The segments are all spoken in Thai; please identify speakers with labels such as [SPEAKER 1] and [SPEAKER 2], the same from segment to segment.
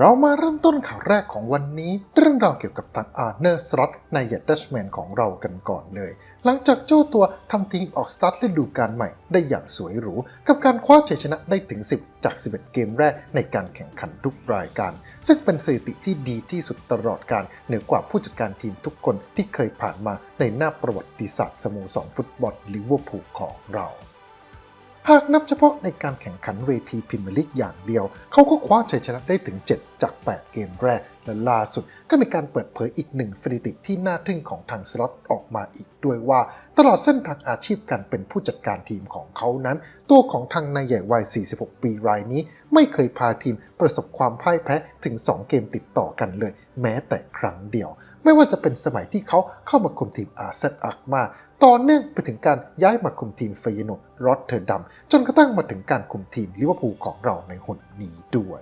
[SPEAKER 1] เรามาเริ่มต้นข่าวแรกของวันนี้ เรื่องราวเกี่ยวกับทางอาร์เนอร์สล็อตในยัตเดชแมนของเรากันก่อนเลย หลังจากเจ้าตัวทำทีมออกสตาร์ทฤดูกาลใหม่ได้อย่างสวยหรู กับการคว้าชัยชนะได้ถึง 10 จาก 11 เกมแรกในการแข่งขันทุกรายการ ซึ่งเป็นสถิติที่ดีที่สุดตลอดการเหนือกว่าผู้จัดการทีมทุกคนที่เคยผ่านมาในหน้าประวัติศาสตร์สโมสรฟุตบอลลิเวอร์พูลของเรา หากนับเฉพาะในการแข่งขันเวทีพรีเมียร์ลีกอย่างเดียว เขาก็คว้าชัยชนะได้ถึง 7 จาก 8 เกมแรก และล่าสุดก็มีการเปิดเผยอีกหนึ่งสถิติที่น่าทึ่งของทางสล็อตออกมาอีกด้วยว่า ตลอดเส้นทางอาชีพการเป็นผู้จัดการทีมของเขานั้น ตัวของทางนายใหญ่วัย 46 ปีรายนี้ ไม่เคยพาทีมประสบความพ่ายแพ้ถึง 2 เกมติดต่อกันเลย แม้แต่ครั้งเดียว ไม่ว่าจะเป็นสมัยที่เขาเข้ามาคุมทีมอาเซตอักมา ต่อเนื่องไปถึงการย้ายมาคุมทีมเฟยโนดรอตเทอร์ดัม จนกระทั่งมาถึงการคุมทีมลิเวอร์พูลของเราในหนนี้ด้วย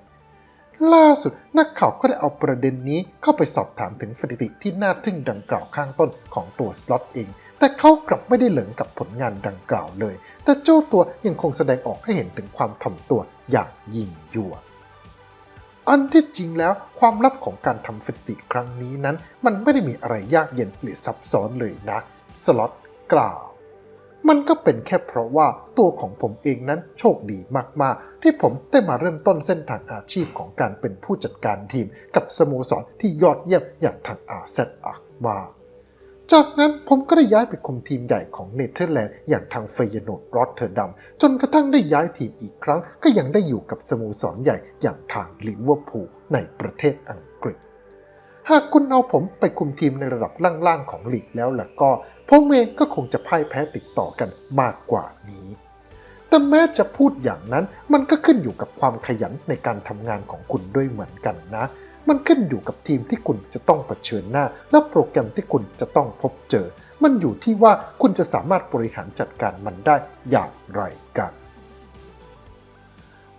[SPEAKER 1] ล่าสุดนักข่าวก็ได้เอาประเด็นนี้เข้าไปสอบถามถึงสถิติที่น่าทึ่งดังกล่าวข้างต้นของตัวสล็อตเอง แต่เขากลับไม่ได้เหลิงกับผลงานดังกล่าวเลย แต่เจ้าตัวยังคงแสดงออกให้เห็นถึงความถ่อมตัวอย่างยิ่งยวดอันที่จริงแล้วความลับของการทำสถิติครั้งนี้นั้น มันไม่ได้มีอะไรยากเย็นหรือซับซ้อนเลยนะ สล็อต กล่าว มันก็เป็นแค่เพราะว่าตัวของผมเองนั้นโชคดีมาก ๆ ที่ผมได้มาเริ่มต้นเส้นทางอาชีพของการเป็นผู้จัดการทีม กับสโมสรที่ยอดเยี่ยมอย่างทางอาเซตอักมาจากนั้นผมก็ได้ย้ายไปคุมทีมใหญ่ของเนเธอร์แลนด์อย่างทางเฟยโนดรอตเทอร์ดัมจนกระทั่งได้ย้ายทีมอีกครั้ง ก็ยังได้อยู่กับสโมสรใหญ่อย่างทางลิเวอร์พูลในประเทศอังกฤษ หากคุณเอาผมไปคุมทีมในระดับล่างๆของลีกแล้วล่ะก็ผมเองก็คงจะพ่ายแพ้ติดต่อกันมากกว่านี้ แต่แม้จะพูดอย่างนั้นมันก็ขึ้นอยู่กับความขยันในการทำงานของคุณด้วยเหมือนกันนะ มันขึ้นอยู่กับทีมที่คุณจะต้องเผชิญหน้า และโปรแกรมที่คุณจะต้องพบเจอ มันอยู่ที่ว่าคุณจะสามารถบริหารจัดการมันได้อย่างไรกัน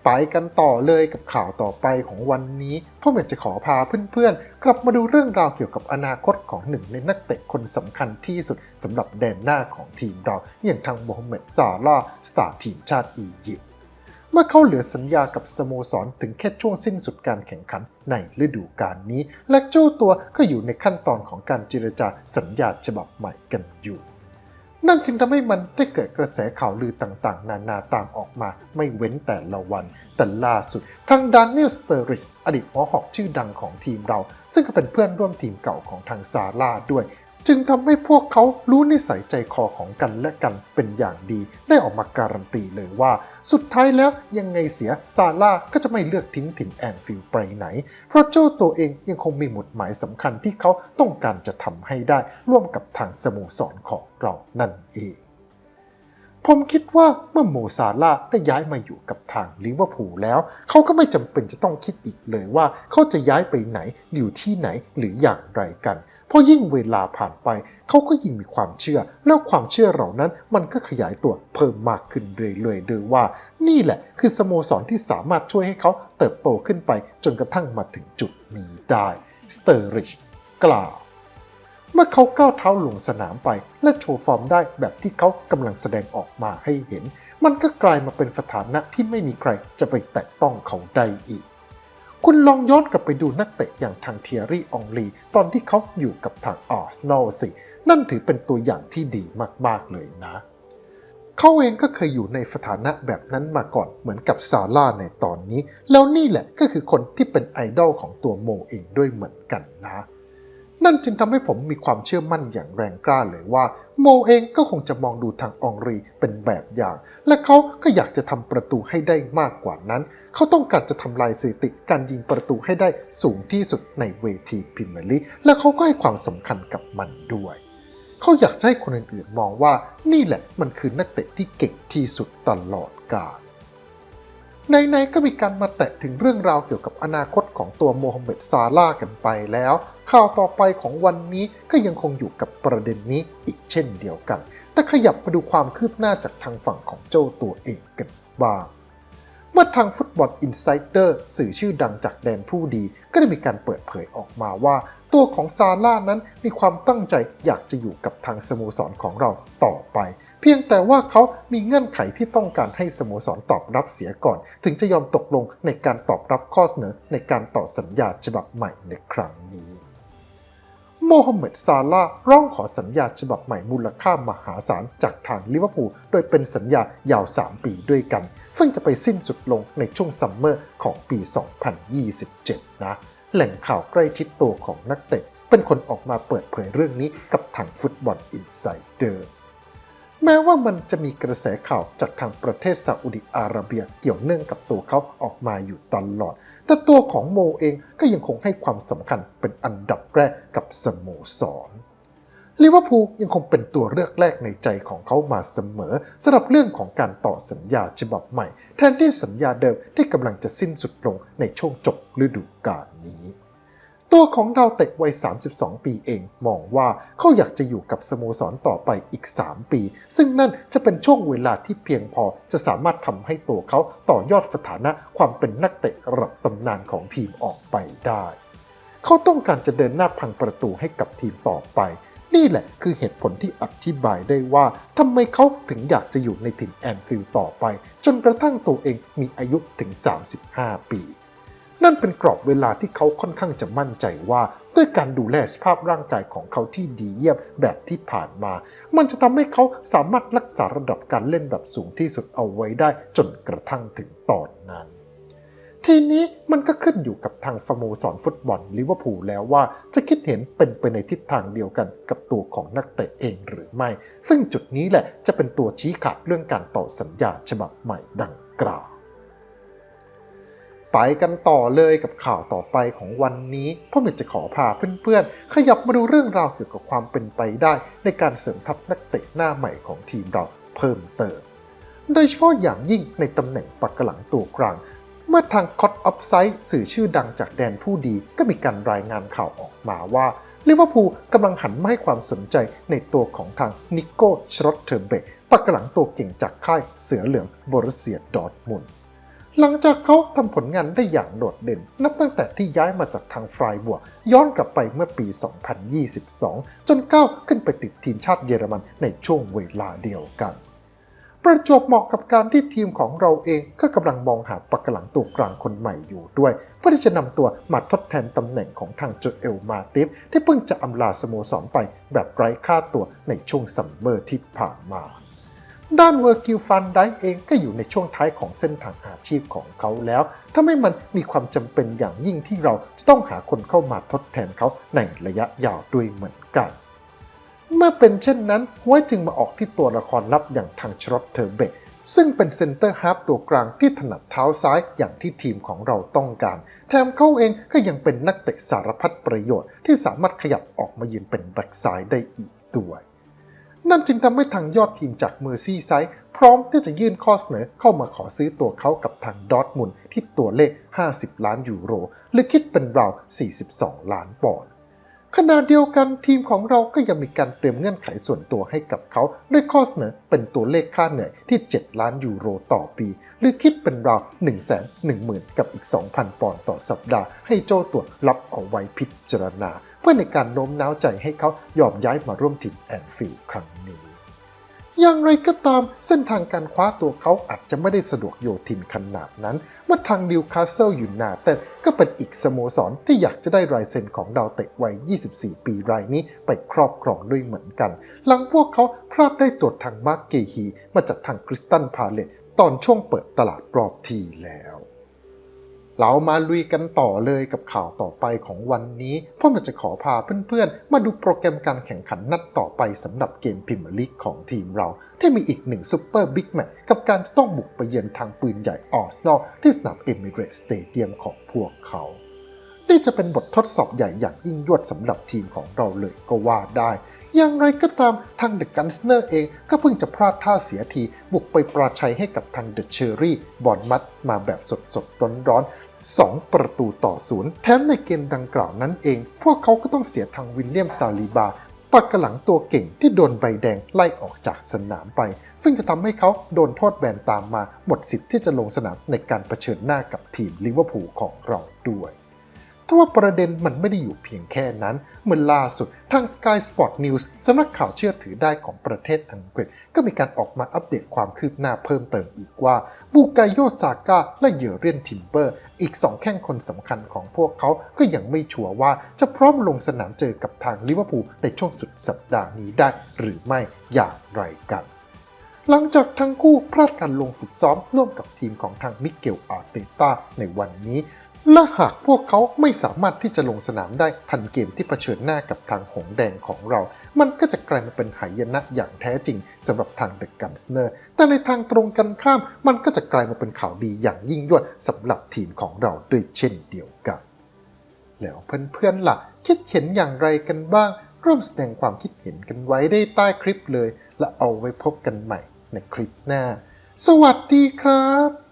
[SPEAKER 1] ไปกันต่อเลยกับข่าวต่อไปของวันนี้พ่อยากจะขอพาเพื่อนๆ กลับมาดูเรื่องราวเกี่ยวกับอนาคตของหนึ่งในนักเตะคนสำคัญที่สุดสำหรับแดนหน้าของทีมเราอย่างทางโมฮัมเหม็ดซาลาสตาร์ทีมชาติอียิปต์เมื่อเขาเหลือสัญญากับสโมสรถึงแค่ช่วงสิ้นสุดการแข่งขันในฤดูกาลนี้ และเจ้าตัวก็อยู่ในขั้นตอนของการเจรจาสัญญาฉบับใหม่กันอยู่ นั่นจึงทำให้มันได้เกิดกระแสข่าวลือต่างๆ นานาตามออกมาไม่เว้นแต่ละวัน แต่ล่าสุดทางดานเนียลสเตอริชอดีตหมอหอกชื่อดังของทีมเรา ซึ่งก็เป็นเพื่อนร่วมทีมเก่าของทางซาร่าด้วย จึงทำให้พวกเขารู้นิสัยใจคอของกันและกันเป็นอย่างดี ได้ออกมาการันตีเลยว่า สุดท้ายแล้วยังไงเสียซาร่าก็จะไม่เลือกทิ้งถิ่นแอนฟิลไปไหน เพราะเจ้าตัวเองยังคงมีหมุดหมายสำคัญที่เขาต้องการจะทำให้ได้ร่วมกับทางสโมสรของเรานั่นเอง ผมคิดว่าเมื่อโมซาลาได้ย้ายมาอยู่กับทางลิเวอร์พูลแล้ว เขาก็ไม่จำเป็นจะต้องคิดอีกเลยว่าเขาจะย้ายไปไหนอยู่ที่ไหนหรืออย่างไรกัน เพราะยิ่งเวลาผ่านไป เขาก็ยิ่งมีความเชื่อ แล้วความเชื่อเหล่านั้นมันก็ขยายตัวเพิ่มมากขึ้นเรื่อยๆโดยว่า นี่แหละคือสโมสรที่สามารถช่วยให้เขาเติบโตขึ้นไปจนกระทั่งมาถึงจุดนี้ได้สเตอริชกล่าว มื่อเขาก้าวเท้าลงสนามไป และโชว์ฟอร์มได้แบบที่เขากำลังแสดงออกมาให้เห็น มันก็กลายมาเป็นสถานะที่ไม่มีใครจะไปแตะต้องเขาได้อีก คุณลองย้อนกลับไปดูนักเตะอย่างทางเทียรี่องลีตอนที่เขาอยู่กับทางอาร์เซนอลสิ นั่นถือเป็นตัวอย่างที่ดีมากๆเลยนะ เขาเองก็เคยอยู่ในสถานะแบบนั้นมาก่อนเหมือนกับซาร่าในตอนนี้ แล้วนี่แหละก็คือคนที่เป็นไอดอลของตัวโมเองด้วยเหมือนกันนะ นั่นจึงทำให้ผมมีความเชื่อมั่นอย่างแรงกล้าเลยว่า โมเองก็คงจะมองดูทางองรีเป็นแบบอย่าง และเขาก็อยากจะทำประตูให้ได้มากกว่านั้น เขาต้องการจะทำลายสถิติการยิงประตูให้ได้สูงที่สุดในเวทีพรีเมียร์ลีกและเขาก็ให้ความสำคัญกับมันด้วย เขาอยากจะให้คนอื่นๆมองว่านี่แหละมันคือนักเตะที่เก่งที่สุดตลอดกาล ในๆก็มีการมาแตะถึงเรื่องราวเกี่ยวกับอนาคตของตัวโมฮัมเหม็ดซาลากันไปแล้ว ข่าวต่อไปของวันนี้ก็ยังคงอยู่กับประเด็นนี้อีกเช่นเดียวกัน แต่ขยับมาดูความคืบหน้าจากทางฝั่งของเจ้าตัวเองกันบ้างเมื่อทางฟุตบอลอินไซเดอร์สื่อชื่อดังจากแดนผู้ดี ก็ได้มีการเปิดเผยออกมาว่า ตัวของซาร่านั้นมีความตั้งใจอยากจะอยู่กับทางสโมสรของเราต่อไป เพียงแต่ว่าเขามีเงื่อนไขที่ต้องการให้สโมสรตอบรับเสียก่อน ถึงจะยอมตกลงในการตอบรับข้อเสนอในการต่อสัญญาฉบับใหม่ในครั้งนี้โมฮัมเหม็ดซาร่าร้องขอสัญญาฉบับใหม่มูลค่ามหาศาลจากทางลิเวอร์พูลโดยเป็นสัญญายาว 3 ปีด้วยกัน ซึ่งจะไปสิ้นสุดลงในช่วงซัมเมอร์ของปี 2027 นะ แหล่งข่าวใกล้ชิดตัวของนักเตะเป็นคนออกมาเปิดเผยเรื่องนี้กับทางฟุตบอลอินไซเดอร์แม้ว่ามันจะมีกระแสข่าวจากทางประเทศซาอุดิอาระเบียเกี่ยวเนื่องกับตัวเขาออกมาอยู่ตลอด แต่ตัวของโมเองก็ยังคงให้ความสำคัญเป็นอันดับแรกกับสโมสร ลิเวอร์พูลยังคงเป็นตัวเลือกแรกในใจของเขามาเสมอสำหรับเรื่องของการต่อสัญญาฉบับใหม่ แทนที่สัญญาเดิมที่กำลังจะสิ้นสุดลงในช่วงจบฤดูกาลนี้ ตัวของดาวเตะวัย 32 ปีเองมองว่าเขาอยากจะอยู่กับสโมสรต่อไปอีก 3 ปี ซึ่งนั่นจะเป็นช่วงเวลาที่เพียงพอจะสามารถทำให้ตัวเขาต่อยอดสถานะความเป็นนักเตะระดับตำนานของทีมออกไปได้ เขาต้องการจะเดินหน้าพังประตูให้กับทีมต่อไป นี่แหละคือเหตุผลที่อธิบายได้ว่าทำไมเขาถึงอยากจะอยู่ในถิ่นแอนฟิลต่อไป จนกระทั่งตัวเองมีอายุถึง 35 ปี นั่นเป็นกรอบเวลาที่เขาค่อนข้างจะมั่นใจว่า ด้วยการดูแลสภาพร่างกายของเขาที่ดีเยี่ยมแบบที่ผ่านมา มันจะทำให้เขาสามารถรักษาระดับการเล่นแบบสูงที่สุดเอาไว้ได้จนกระทั่งถึงตอนนั้น ทีนี้มันก็ขึ้นอยู่กับทางสโมสรฟุตบอลลิเวอร์พูลแล้วว่าจะคิดเห็นเป็นไปในทิศทางเดียวกันกับตัวของนักเตะเองหรือไม่ ซึ่งจุดนี้แหละจะเป็นตัวชี้ขาดเรื่องการต่อสัญญาฉบับใหม่ดังกล่าวไปกันต่อเลยกับข่าวต่อไปของวันนี้พ่อเมจะขอพาเพื่อนๆ ขยับมาดูเรื่องราวเกี่ยวกับความเป็นไปได้ ในการเสริมทัพนักเตะหน้าใหม่ของทีมเราเพิ่มเติม โดยเฉพาะอย่างยิ่งในตำแหน่งปักหลังตัวกลาง เมื่อทางคอตออฟไซด์สื่อชื่อดังจากแดนผู้ดีก็มีการรายงานข่าวออกมาว่าลิเวอร์พูลกำลังหันมาให้ความสนใจในตัวของทางนิโก้ชรอตเทอร์เบกปักหลังตัวเก่งจากค่ายเสือเหลืองบรุสเซียดอร์ทมุนหลังจากเขาทำผลงานได้อย่างโดดเด่น นับตั้งแต่ที่ย้ายมาจากทางฟรายบัว ย้อนกลับไปเมื่อปี 2022 จนก้าวขึ้นไปติดทีมชาติเยอรมันในช่วงเวลาเดียวกัน ประจวบเหมาะกับการที่ทีมของเราเองก็กำลังมองหาปักหลังตัวกลางคนใหม่อยู่ด้วย เพื่อที่จะนำตัวมาทดแทนตำแหน่งของทางโจเอลมาติฟที่เพิ่งจะอำลาสโมสรไปแบบไร้ค่าตัวในช่วงซัมเมอร์ที่ผ่านมาด้านเวอร์กิลฟันได้เองก็อยู่ในช่วงท้ายของเส้นทางอาชีพของเขาแล้ว ถ้าไม่มันมีความจำเป็นอย่างยิ่งที่เราจะต้องหาคนเข้ามาทดแทนเขาในระยะยาวด้วยเหมือนกัน เมื่อเป็นเช่นนั้นห้วยจึงมาออกที่ตัวละครลับอย่างทางชรอตเทอร์เบกซึ่งเป็นเซนเตอร์ฮาร์ฟตัวกลางที่ถนัดเท้าซ้ายอย่างที่ทีมของเราต้องการ แถมเขาเองก็ยังเป็นนักเตะสารพัดประโยชน์ที่สามารถขยับออกมายืนเป็นแบ็กซ้ายได้อีกด้วยนั่นจึงทำให้ทางยอดทีมจากเมอร์ซี่ไซด์พร้อมที่จะยื่นข้อเสนอเข้ามาขอซื้อตัวเขากับทางดอร์ทมุนที่ตัวเลข 50 ล้านยูโร หรือคิดเป็นราว 42 ล้านปอนด์ ขณะเดียวกันทีมของเราก็ยังมีการเตรียมเงื่อนไขส่วนตัวให้กับเขา ด้วยข้อเสนอเป็นตัวเลขค่าเหนื่อยที่ 7 ล้านยูโรต่อปี หรือคิดเป็นราว1 1 0 0 0 0 กับอีก 2,000 ปอนด์ต่อสัปดาห์ ให้โจ้ตัวรับเอาไว้พิจารณา เพื่อในการโน้มน้าวใจให้เขายอมย้ายมาร่วมทีมแอนฟิลด์ครั้งนี้ อย่างไรก็ตามเส้นทางการคว้าตัวเขาอาจจะไม่ได้สะดวกโยทินขนาดนั้นเมื่อทางนิวคาสเซิลยูไนเต็ดก็เป็นอีกสโมสรที่อยากจะได้ลายเซ็นของดาวเตะวัย 24 ปีรายนี้ไปครอบครองด้วยเหมือนกัน หลังพวกเขาพลาดได้ตัวทางมาร์กเกฮีมาจากทางคริสตันพาเลตตอนช่วงเปิดตลาดรอบทีแล้ว เรามาลุยกันต่อเลยกับข่าวต่อไปของวันนี้พ่อมจะขอพาเพื่อนๆ มาดูโปรแกรมการแข่งขันนัดต่อไปสำหรับเกมพรีเมียร์ลีกของทีมเรา ที่มีอีกหนึ่งซูเปอร์บิ๊กแมตช์กับการจะต้องบุกไปเยือนทางปืนใหญ่ออสนอลที่สนามเอมิเรตสเตเดียมของพวกเขานี่จะเป็นบททดสอบใหญ่อย่างยิ่งยวดสำหรับทีมของเราเลยก็ว่าได้ อย่างไรก็ตามทางเดอะกันสเนอร์เองก็เพิ่งจะพลาดท่าเสียที บุกไปปราชัยให้กับทางเดอะเชอรี่บอลมัดมาแบบสดๆร้อนๆ 2 ประตูต่อศูนย์แถมในเกมดังกล่าวนั้นเอง พวกเขาก็ต้องเสียทางวินเลียมซาลีบาปักกระหลังตัวเก่งที่โดนใบแดงไล่ออกจากสนามไป ซึ่งจะทำให้เขาโดนโทษแบนตามมาหมดสิทธิ์ที่จะลงสนามในการเผชิญหน้ากับทีมลิเวอร์พูลของเราด้วย ทว่าประเด็นมันไม่ได้อยู่เพียงแค่นั้น เมื่อล่าสุดทาง Sky Sport News สำนักข่าวเชื่อถือได้ของประเทศอังกฤษ ก็มีการออกมาอัปเดตความคืบหน้าเพิ่มเติมอีกว่า บูกายโยซาก้าและเยอเรียนทิมเบอร์ อีกสองแข้งคนสำคัญของพวกเขาก็ยังไม่ชัวร์ว่าจะพร้อมลงสนามเจอกับทางลิเวอร์พูลในช่วงสุดสัปดาห์นี้ได้หรือไม่อย่างไรกันหลังจากทั้งคู่พลาดการลงฝึกซ้อมร่วมกับทีมของทางมิเกลอาร์เตต้าในวันนี้ และหากพวกเขาไม่สามารถที่จะลงสนามได้ทันเกมที่เผชิญหน้ากับทางหงแดงของเรา มันก็จะกลายมาเป็นหายนะอย่างแท้จริงสำหรับทางเดอะกันสเนอร์ แต่ในทางตรงกันข้าม มันก็จะกลายมาเป็นข่าวดีอย่างยิ่งยวดสำหรับทีมของเราด้วยเช่นเดียวกัน แล้วเพื่อนๆล่ะ คิดเห็นอย่างไรกันบ้าง ร่วมแสดงความคิดเห็นกันไว้ได้ใต้คลิปเลย และเอาไว้พบกันใหม่ในคลิปหน้า สวัสดีครับ